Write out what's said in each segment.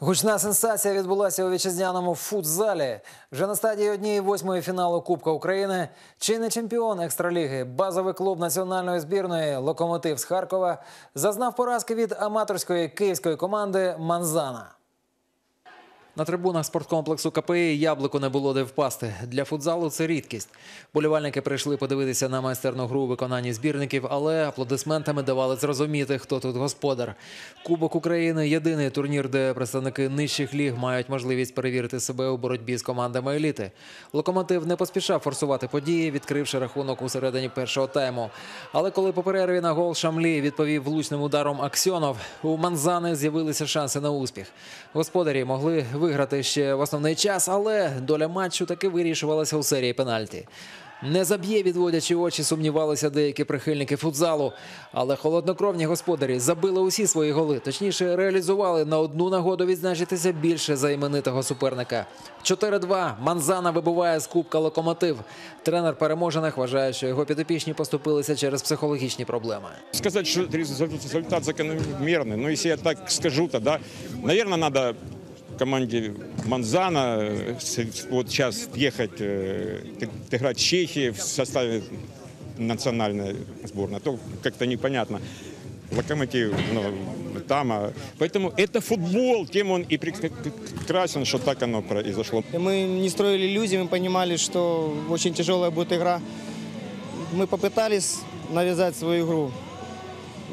Гучна сенсація відбулася у вітчизняному футзалі. Вже на стадії однієї восьмої фіналу Кубка України чинний чемпіон екстраліги, базовий клуб національної збірної Локомотив з Харкова зазнав поразки від аматорської київської команди Манзана. На трибунах спорткомплексу КПІ яблуко не було де впасти. Для футзалу це рідкість. Болівальники прийшли подивитися на майстерну гру у виконанні збірників, але аплодисментами давали зрозуміти, хто тут господар. Кубок України єдиний турнір, де представники нижчих ліг мають можливість перевірити себе у боротьбі з командами еліти. Локомотив не поспішав форсувати події, відкривши рахунок у середині першого тайму. Але коли по перерві на гол Шамлі відповів влучним ударом Аксьонов, у Манзани з'явилися шанси на успіх. Господарі могли виграти ще в основний час, але доля матчу таки вирішувалася у серії пенальті. Не заб'є, відводячи очі, сумнівалися деякі прихильники футзалу. Але холоднокровні господарі забили усі свої голи. Точніше, реалізували на одну нагоду відзначитися більше за іменитого суперника. 4-2. Манзана вибуває з кубка локомотив. Тренер переможених вважає, що його підопічні поступилися через психологічні проблеми. Сказать, что результат закономерный, но если я так скажу, тогда, наверное, надо команде Манзана э, вот сейчас ехать, э, играть в Чехии в составе национальной сборной, а то как-то непонятно. Локомотив ну, там. а- Поэтому это футбол, тем он и прекрасен, что так оно произошло. Мы не строили иллюзий, мы понимали, что очень тяжелая будет игра. Мы попытались навязать свою игру.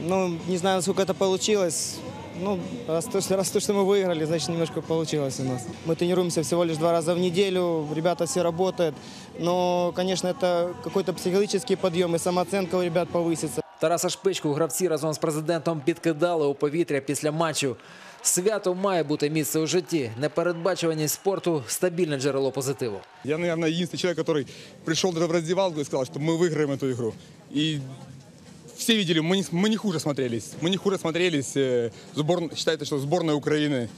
Но не знаю, насколько это получилось. Ну, раз то, что- раз то, что мы выиграли, значит, немножко получилось у нас. Мы тренируемся всего лишь два раза в неделю, ребята все работают. Но, конечно, это какой-то психологический подъем, и самооценка у ребят повысится. Тараса Шпичку гравці разом з президентом підкидали у повітря після матчу. Свято має бути місце у житті. Непередбачуваність спорту стабільне джерело позитиву. Я, наверное, единственный человек, который пришел даже в раздевалку и сказал, что мы выиграем эту игру. И все видели, мы не, мы не хуже смотрелись. Мы не хуже смотрелись. э, Сбор, считается, что сборная Украины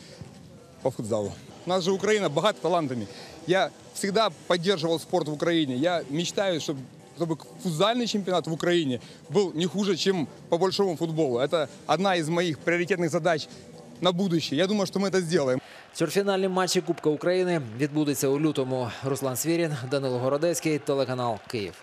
по футзалу. У нас же Украина богата талантами. Я всегда поддерживал спорт в Украине. Я мечтаю, чтобы, чтобы футзальный чемпионат в Украине был не хуже, чем по большому футболу. Это одна из моих приоритетных задач на будущее. Я думаю, что мы это сделаем. Чвертьфінальні матчі Кубка України відбудуться у лютому. Руслан Свірін, Данило Городецький, телеканал Київ.